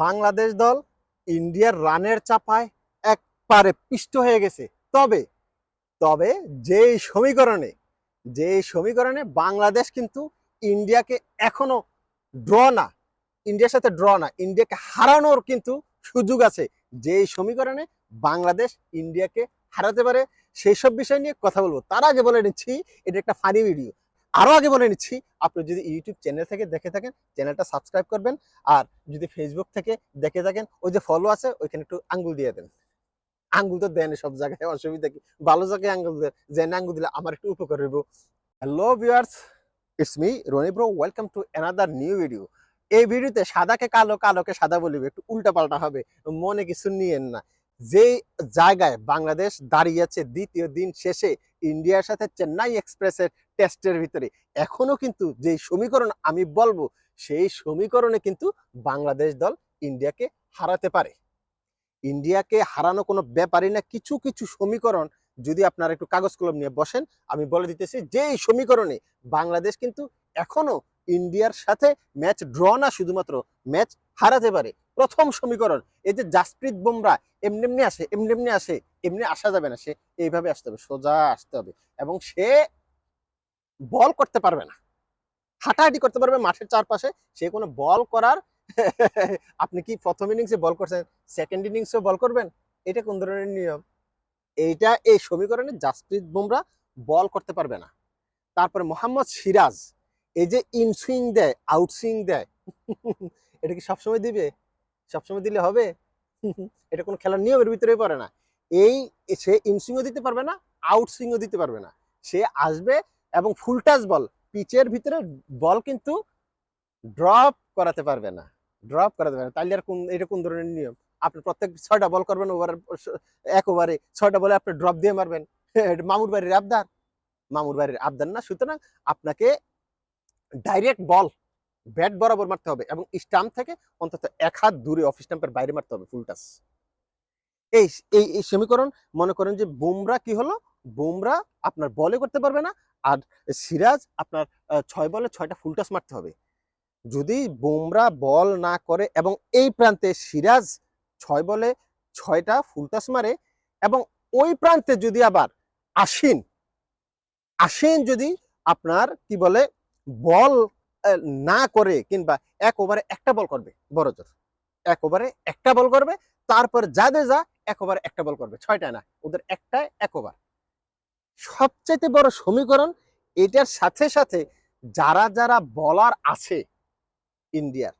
বাংলাদেশ দল ইন্ডিয়ার রানের চাপায় একবারে পিষ্ট হয়ে গেছে। তবে তবে যেই সমীকরণে যে সমীকরণে বাংলাদেশ কিন্তু ইন্ডিয়াকে এখনও ড্র না, ইন্ডিয়ার সাথে ড্র না, ইন্ডিয়াকে হারানোর কিন্তু সুযোগ আছে। যে সমীকরণে বাংলাদেশ ইন্ডিয়াকে হারাতে পারে সেই সব বিষয় নিয়ে কথা বলব। তার আগে বলে নিচ্ছি, এটা একটা ফানি ভিডিও আরও আগে বলে নিচ্ছি, আপনি যদি ইউটিউব চ্যানেল থেকে দেখে থাকেন চ্যানেলটা সাবস্ক্রাইব করবেন, আর যদি ফেসবুক থেকে দেখে থাকেন, ওই যে ফলো আছে, ওইখানে একটু আঙ্গুল দিয়ে দেন। আঙ্গুল তো দেন সব জায়গায়, অসুবিধা কি? ভালো জায়গায় আঙ্গুল দেন, যে আঙ্গুল দিলে আমার একটু উপকার হইব। Hello viewers it's me Rony bro welcome to another new video এই ভিডিওতে সাদাকে কালো, কালোকে সাদা বলিবে, একটু উল্টা পাল্টা হবে, মনে কিছু নিয়েন না। যে জায়গায় বাংলাদেশ দাঁড়িয়ে আছে দ্বিতীয় দিন শেষে ইন্ডিয়ার সাথে চেন্নাই এক্সপ্রেসের টেস্টের ভিতরে। এখনও কিন্তু যে সমীকরণ আমি বলব, সেই সমীকরণে কিন্তু বাংলাদেশ দল ইন্ডিয়াকে হারাতে পারে। ইন্ডিয়াকে হারানো কোনো ব্যাপারই না। কিছু কিছু সমীকরণ যদি আপনারা একটু কাগজ কলম নিয়ে বসেন, আমি বলে দিতেছি যে এই সমীকরণে বাংলাদেশ কিন্তু এখনও ইন্ডিয়ার সাথে ম্যাচ ড্র না, শুধুমাত্র ম্যাচ হারাতে পারে প্রথম সমীকরণ। এই যে জাসপ্রীত বুমরা এমনি এমনি আসে, এমনি এমনি আসে, এমনি আসা যাবে না, সে এইভাবে আসতে হবে, সোজা আসতে হবে এবং সে বল করতে পারবে না। হাঁটাহাঁটি করতে পারবে মাঠের চারপাশে, সে কোনো বল করার আপনি কি প্রথম ইনিংসে বল করছেন সেকেন্ড ইনিংসেও বল করবেন? এটা কোন ধরনের নিয়ম? এইটা এই সমীকরণে জাসপ্রীত বুমরা বল করতে পারবে না। তারপরে মোহাম্মদ সিরাজ, এই যে ইনসুইং দেয় আউটসুইং দেয়, এটা কি সবসময় দিবে? সবসময় দিলে হবে। এটা কোনো খেলার নিয়মের ভিতরে পড়ে না। এই সে ইনসুইংও দিতে পারবে না আউটসুইংও দিতে পারবে না। সে আসবে এবং ফুল টাচ বল পিচের ভিতরে বল কিন্তু ড্রপ করাতে পারবে না। ড্রপ করাতে পারবে না। তাইলে আর কোন, এটা কোন ধরনের নিয়ম? আপনি প্রত্যেক ছয়টা বল করবেন ওভার এক ওভারে ছয়টা বলে আপনি ড্রপ দিয়ে মারবেন। মামুর বাড়ির আবদার। মামুর বাড়ির আবদার না। সুতরাং আপনাকে ডাইরেক্ট বল ব্যাট বরাবর মারতে হবে এবং স্টাম্প থেকে অন্তত এক হাত দূরে অফ স্টাম্পের বাইরে মারতে হবে ফুল এই এই এই সমীকরণ, মনে করেন যে বুমরা কি হলো? বুমরা আপনার বলে করতে পারবে না আর সিরাজ আপনার ছয় বলে ছয়টা ফুল টাচ মারতে হবে। যদি বুমরা বল না করে এবং এই প্রান্তে সিরাজ ছয় বলে ছয়টা ফুল টাচ মারে এবং ওই প্রান্তে যদি আবার আশ্বিন আশ্বিন যদি আপনার কি বলে বল না করে কিংবা এক ওভারে একটা বল করবে, বড় জোর। এক ওভারে একটা বল করবে, তারপর জাদেজা এক ওভারে একটা বল করবে। ছয়টা না, ওদের একটাই এক ওভার সবচাইতে বড় সমীকরণ এটার সাথে সাথে যারা যারা বলার আছে ইন্ডিয়ার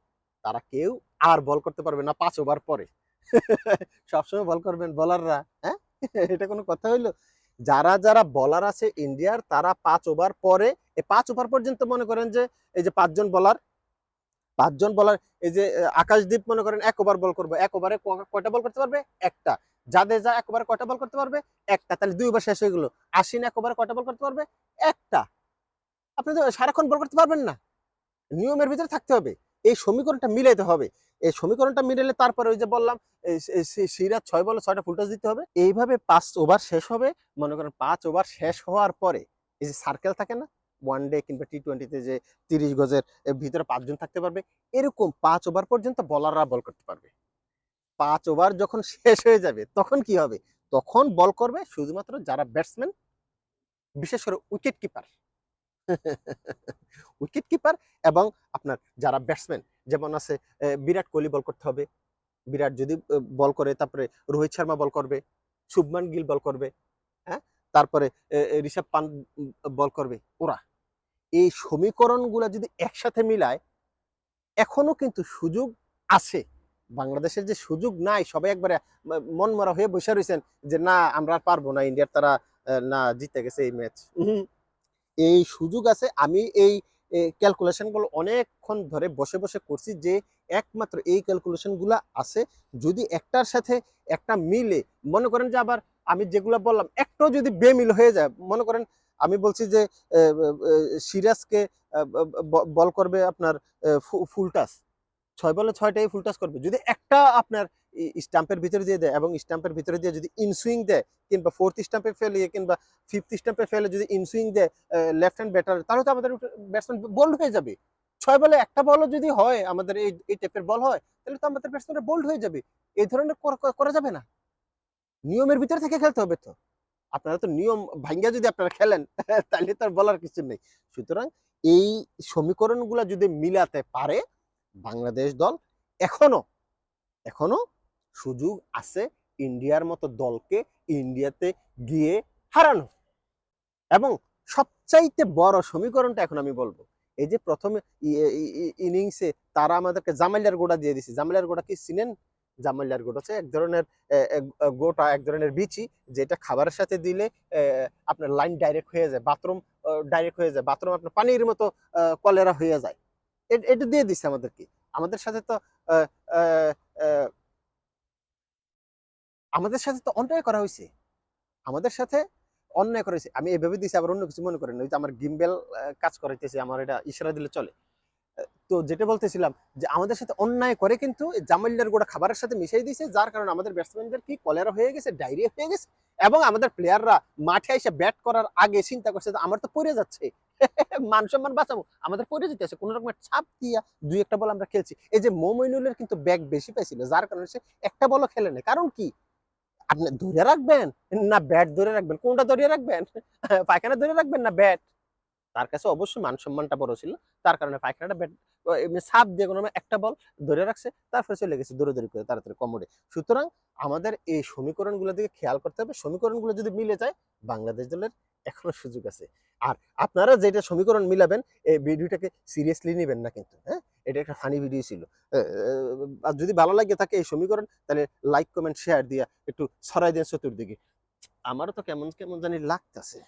তারা কেউ আর বল করতে পারবে না পাঁচ ওভার পরে। সবসময় বল করবেন বলাররা হ্যাঁ? এটা কোনো কথা হইল? যারা যারা বলার আছে ইন্ডিয়ার তারা পাঁচ ওভার পরে এই পাঁচ ওভার পর্যন্ত মনে করেন যে এই যে পাঁচজন বলার পাঁচজন বলার এই যে আহ, আকাশদীপ মনে করেন এক ওভার বল করবে। এক ওভারে কয়টা বল করতে পারবে? একটা। যাদের যা এক ওভারে কয়টা বল করতে পারবে? একটা। তাহলে দুই ওভার শেষ হয়ে গেলো। আশ্বিন এক ওভারে কয়টা বল করতে পারবে? একটা। আপনি তো সারাক্ষণ বল করতে পারবেন না। নিয়মের ভিতরে থাকতে হবে। এই সমীকরণটা মিলাইতে হবে। এই সমীকরণটা মিলাইলে তারপরে ওই যে বললাম সিরাজ ছয় বলে ছয়টা ফুলটাস দিতে হবে। এইভাবে পাঁচ ওভার শেষ হবে। মনে করেন পাঁচ ওভার শেষ হওয়ার পরে এই যে সার্কেল থাকে না? ওয়ান ডে কিংবা টি টোয়েন্টিতে যে তিরিশ গজের ভিতরে পাঁচজন থাকতে পারবে, এরকম পাঁচ ওভার পর্যন্ত বলাররা বল করতে পারবে। পাঁচ ওভার যখন শেষ হয়ে যাবে, তখন কি হবে? তখন বল করবে শুধুমাত্র যারা ব্যাটসম্যান বিশেষ করে উইকেট কিপার উইকেট কিপার এবং আপনার যারা ব্যাটসম্যান যেমন আছে বিরাট কোহলি বল করতে হবে। বিরাট যদি বল করে, তারপরে রোহিত শর্মা বল করবে, শুভমান গিল বল করবে হ্যাঁ? তারপরে ঋষভ পান্ত বল করবে, ওরা। এই সমীকরণগুলা যদি একসাথে মিলায়, এখনও কিন্তু সুযোগ আছে। বাংলাদেশের যে সুযোগ নাই, সবাই একবারে মন মরা হয়ে বসে রয়েছেন যে, না, আমরা পারব না, ইন্ডিয়ার তারা না, জিতে গেছে এই ম্যাচ। এই সুযোগ আছে। আমি এই ক্যালকুলেশনগুলো অনেকক্ষণ ধরে বসে বসে করছি যে, একমাত্র এই ক্যালকুলেশনগুলা আছে। যদি একটার সাথে একটা মিলে, মনে করেন যে আবার আমি যেগুলো বললাম, একটাও যদি বেমিল হয়ে যায়, মনে করেন আমি বলছি যে সিরাজকে বল করবে আপনার ফুল টাচ। ছয় বলে ছয়টাই ফুল টাচ করবে। যদি একটা আপনার স্টাম্পের ভিতরে দিয়ে দেয় এবং স্টাম্পের ভিতরে দিয়ে যদি ইনসুইং দেয়, কিংবা ফোর্থ স্টাম্পে ফেলিয়ে কিংবা ফিফথ স্টাম্পে ফেলে যদি ইনসুইং দেয় লেফট হ্যান্ড ব্যাটার, তাহলে তো আমাদের ব্যাটসম্যান বোল্ড হয়ে যাবে। ছয় বলে একটা বলও যদি হয়, আমাদের এই টাইপের বল হয়, তাহলে তো আমাদের ব্যাটসম্যানরা বোল্ড হয়ে যাবে। এই ধরনের করা যাবে না। নিয়মের ভিতরে থেকে খেলতে হবে তো। আপনারা তো নিয়ম ভাঙ্গা যদি আপনারা খেলেন, তাহলে তো বলার কিছু নেই। সুতরাং এই সমীকরণগুলো যদি মিলাতে পারে, বাংলাদেশ দল এখনও এখনও সুযোগ আছে ইন্ডিয়ার মতো দলকে ইন্ডিয়াতে গিয়ে হারানো। এবং সবচাইতে বড় সমীকরণটা এখন আমি বলব, এই যে প্রথমে ইনিংসে তারা আমাদেরকে জামাইলার গোড়া দিয়ে দিছে। জামাইলার গোড়া কি চিনেন? জামাইলার গোড়া হচ্ছে এক ধরনের গোটা এক ধরনের বিচি যেটা খাবারের সাথে দিলে আপনার লাইন ডাইরেক্ট হয়ে যায়, বাথরুম ডাইরেক্ট হয়ে যায়, বাথরুম আপনার পানির মতো কলেরা হয়ে যায়। এটা দিয়ে দিছে আমাদেরকে। আমাদের সাথে তো আমাদের সাথে তো অন্যায় করা হয়েছে আমাদের সাথে অন্যায় করা হয়েছে আমি এভাবে দিছি, আবার অন্য কিছু মনে করেন ওই যে আমার গিম্বেল কাজ করাইতেছে, আমার এটা ইশারা দিলে চলে। তো যেটা বলতেছিলাম যে আমাদের সাথে অন্যায় করে কিন্তু এই জামাইলার গোড়া খাবারের সাথে মিশাই দিয়েছে, যার কারণে আমাদের ব্যাটসম্যানদের কি কলেরা হয়ে গেছে ডায়রিয়া হয়ে গেছে, এবং আমাদের প্লেয়াররা মাঠে এসে ব্যাট করার আগে চিন্তা করছে যে আমার তো পড়ে যাচ্ছে। মান সম্মান বাঁচাবো, আমাদের পড়ে যেতে আছে। কোন রকমের ছাপ দিয়া দুই একটা বল আমরা খেলছি। এই যে মোমিনুলের কিন্তু ব্যাগ বেশি পাইছিল, যার কারণে সে একটা বলও খেলে না কারণ কি? আপনি ধরে রাখবেন না ব্যাট ধরে রাখবেন? কোনটা ধরে রাখবেন? পায়খানা ধরে রাখবেন না ব্যাট তার কাছে অবশ্যই মান সম্মানটা বড় ছিল। তার কারণে পায়খানাটা ব্যাট এমনি সাপ দিয়ে কোনো একটা বল ধরে রাখছে, তারপরে চলে গেছে দৌড়ে দৌড়ি করে তাড়াতাড়ি কমোডে সুতরাং আমাদের এই সমীকরণগুলো দিকে খেয়াল করতে হবে। সমীকরণগুলো যদি মিলে যায়, বাংলাদেশ দলের এখনও সুযোগ আছে। আর আপনারা যেটা সমীকরণ মিলাবেন, এই ভিডিওটাকে সিরিয়াসলি নেবেন না কিন্তু হ্যাঁ? এটা একটা ফানি ভিডিও ছিল। আর যদি ভালো লাগে থাকে এই সমীকরণ, তাহলে লাইক কমেন্ট শেয়ার দিয়া একটু ছড়াই দেন চতুর্দিকে। আমারও তো কেমন কেমন জানি লাগতেছে।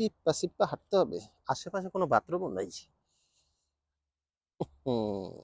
সিপ্পা সিপ্পা হাঁটতে হবে। আশেপাশে কোনো বাথরুমও নাই। হুম।